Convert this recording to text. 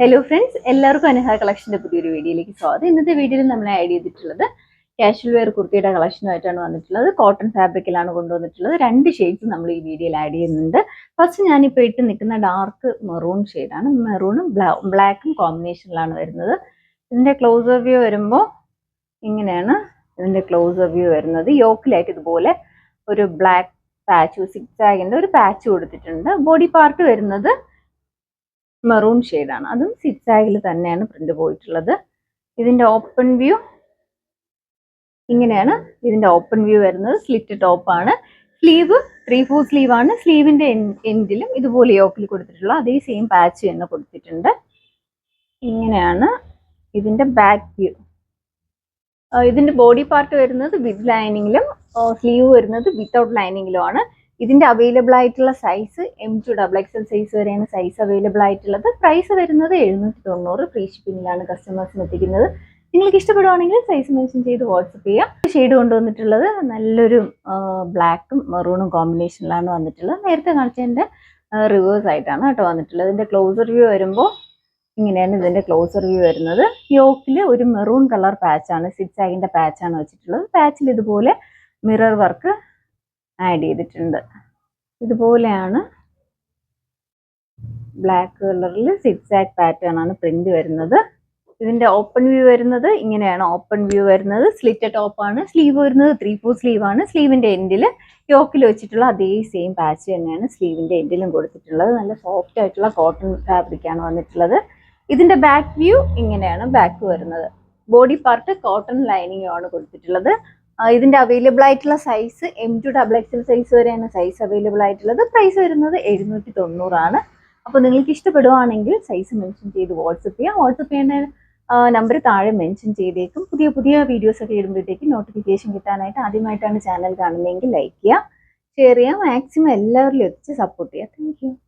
Hello friends എല്ലാവർക്കും അനഹ കളക്ഷന്റെ പുതിയൊരു വീഡിയോയിലേക്ക് സ്വാഗതം. ഇന്നത്തെ വീഡിയോയിൽ നമ്മൾ ആഡ് ചെയ്തിട്ടുള്ളത് കാഷ്വൽ വെയർ കുർത്തിയുടെ കളക്ഷനുമായിട്ടാണ് വന്നിട്ടുള്ളത്. കോട്ടൺ ഫാബ്രിക്കിലാണ് കൊണ്ടുവന്നിട്ടുള്ളത്. രണ്ട് ഷെയ്ഡ്സ് നമ്മൾ ഈ വീഡിയോയിൽ ആഡ് ചെയ്യുന്നുണ്ട്. ഫസ്റ്റ് ഞാനിപ്പോൾ ഇട്ട് നിൽക്കുന്ന ഡാർക്ക് മെറൂൺ ഷെയ്ഡാണ് മെറൂണും ബ്ലാക്കും കോമ്പിനേഷനിലാണ് വരുന്നത്. ഇതിന്റെ ക്ലോസർ വ്യൂ വരുമ്പോൾ ഇങ്ങനെയാണ് ഇതിന്റെ ക്ലോസർ വ്യൂ വരുന്നത്. യോക്കിലായിട്ട് ഇതുപോലെ ഒരു ബ്ലാക്ക് പാച്ച് സിക്സ് ആഗിന്റെ ഒരു പാച്ച് കൊടുത്തിട്ടുണ്ട്. ബോഡി പാർട്ട് വരുന്നത് മെറൂൺ ആണ്. അതും സിക്സ് തന്നെയാണ് പ്രിന്റ് പോയിട്ടുള്ളത്. ഇതിന്റെ ഓപ്പൺ വ്യൂ ഇങ്ങനെയാണ് ഇതിന്റെ ഓപ്പൺ വ്യൂ വരുന്നത്. സ്ലിറ്റ് ടോപ്പ് ആണ്. സ്ലീവ് ത്രീ ഫോർ സ്ലീവ് ആണ്. സ്ലീവിന്റെ എൻഡിലും ഇതുപോലെ യോക്കിൽ കൊടുത്തിട്ടുള്ള അതേ സെയിം പാച്ച് തന്നെ കൊടുത്തിട്ടുണ്ട്. ഇങ്ങനെയാണ് ഇതിന്റെ ബാക്ക് വ്യൂ ഇതിന്റെ ബോഡി പാർട്ട് വരുന്നത് വിത്ത് ലൈനിങ്ങിലും സ്ലീവ് വരുന്നത് വിത്തൗട്ട് ലൈനിങ്ങിലും ആണ്. ഇതിന്റെ അവൈലബിൾ ആയിട്ടുള്ള size M to double XL size വരെയാണ് സൈസ് അവൈലബിൾ ആയിട്ടുള്ളത്. പ്രൈസ് വരുന്നത് എഴുന്നൂറ്റി തൊണ്ണൂറ് ഫ്രീ ഷിപ്പിംഗിലാണ് കസ്റ്റമേഴ്സിന് എത്തിക്കുന്നത്. നിങ്ങൾക്ക് ഇഷ്ടപ്പെടുവാണെങ്കിൽ സൈസ് മെൻഷൻ ചെയ്ത് വാട്സപ്പ് ചെയ്യാം. ഷെയ്ഡ് കൊണ്ടുവന്നിട്ടുള്ളത് നല്ലൊരു ബ്ലാക്കും മെറൂണും കോമ്പിനേഷനിലാണ് വന്നിട്ടുള്ളത്. നേരത്തെ കാണിച്ചതിന്റെ റിവേഴ്സ് ആയിട്ടാണ് കേട്ടോ വന്നിട്ടുള്ളത്. ഇതിന്റെ ക്ലോസർ വ്യൂ വരുമ്പോൾ ഇങ്ങനെയാണ് ഇതിന്റെ ക്ലോസർ വ്യൂ വരുന്നത്. യോക്കിൽ ഒരു മെറൂൺ കളർ പാച്ചാണ് സിക്സ് ആഗിന്റെ പാച്ചാണ് വെച്ചിട്ടുള്ളത്. പാച്ചിൽ ഇതുപോലെ മിറർ വർക്ക് ആഡ് ചെയ്തിട്ടുണ്ട്. ഇതുപോലെയാണ് ബ്ലാക്ക് കളറിൽ സിക്സ് ആഗ് പാറ്റേൺ ആണ് പ്രിന്റ് വരുന്നത്. ഇതിന്റെ ഓപ്പൺ വ്യൂ വരുന്നത് ഇങ്ങനെയാണ്. ഓപ്പൺ വ്യൂ വരുന്നത് സ്ലിറ്റ് ടോപ്പാണ് സ്ലീവ് വരുന്നത് ത്രീ ഫോർ സ്ലീവ് ആണ്. സ്ലീവിന്റെ എൻഡിൽ യോക്കിൽ വെച്ചിട്ടുള്ള അതേ സെയിം പാച്ച് തന്നെയാണ് സ്ലീവിന്റെ എൻഡിലും കൊടുത്തിട്ടുള്ളത്. നല്ല സോഫ്റ്റ് ആയിട്ടുള്ള കോട്ടൺ ഫാബ്രിക് ആണ് വന്നിട്ടുള്ളത്. ഇതിന്റെ ബാക്ക് വ്യൂ ഇങ്ങനെയാണ് ബാക്ക് വരുന്നത്. ബോഡി പാർട്ട് കോട്ടൺ ലൈനിങ്ങുമാണ് കൊടുത്തിട്ടുള്ളത്. ഇതിന്റെ അവൈലബിൾ ആയിട്ടുള്ള size M to double XL size വരെയാണ് സൈസ് അവൈലബിൾ ആയിട്ടുള്ളത്. പ്രൈസ് വരുന്നത് എഴുന്നൂറ്റി തൊണ്ണൂറാണ് അപ്പോൾ നിങ്ങൾക്ക് ഇഷ്ടപ്പെടുവാണെങ്കിൽ സൈസ് മെൻഷൻ ചെയ്ത് വാട്സപ്പ് ചെയ്യാം. വാട്സപ്പ് ചെയ്യേണ്ട നമ്പർ താഴെ മെൻഷൻ ചെയ്തേക്കും. പുതിയ പുതിയ വീഡിയോസ് ഒക്കെ ഇടുമ്പോഴത്തേക്കും നോട്ടിഫിക്കേഷൻ കിട്ടാനായിട്ട് ആദ്യമായിട്ടാണ് ചാനൽ കാണുന്നതെങ്കിൽ ലൈക്ക് ചെയ്യുക ഷെയർ ചെയ്യുക മാക്സിമം എല്ലാവരിലും എത്തിച്ച് സപ്പോർട്ട് ചെയ്യുക താങ്ക്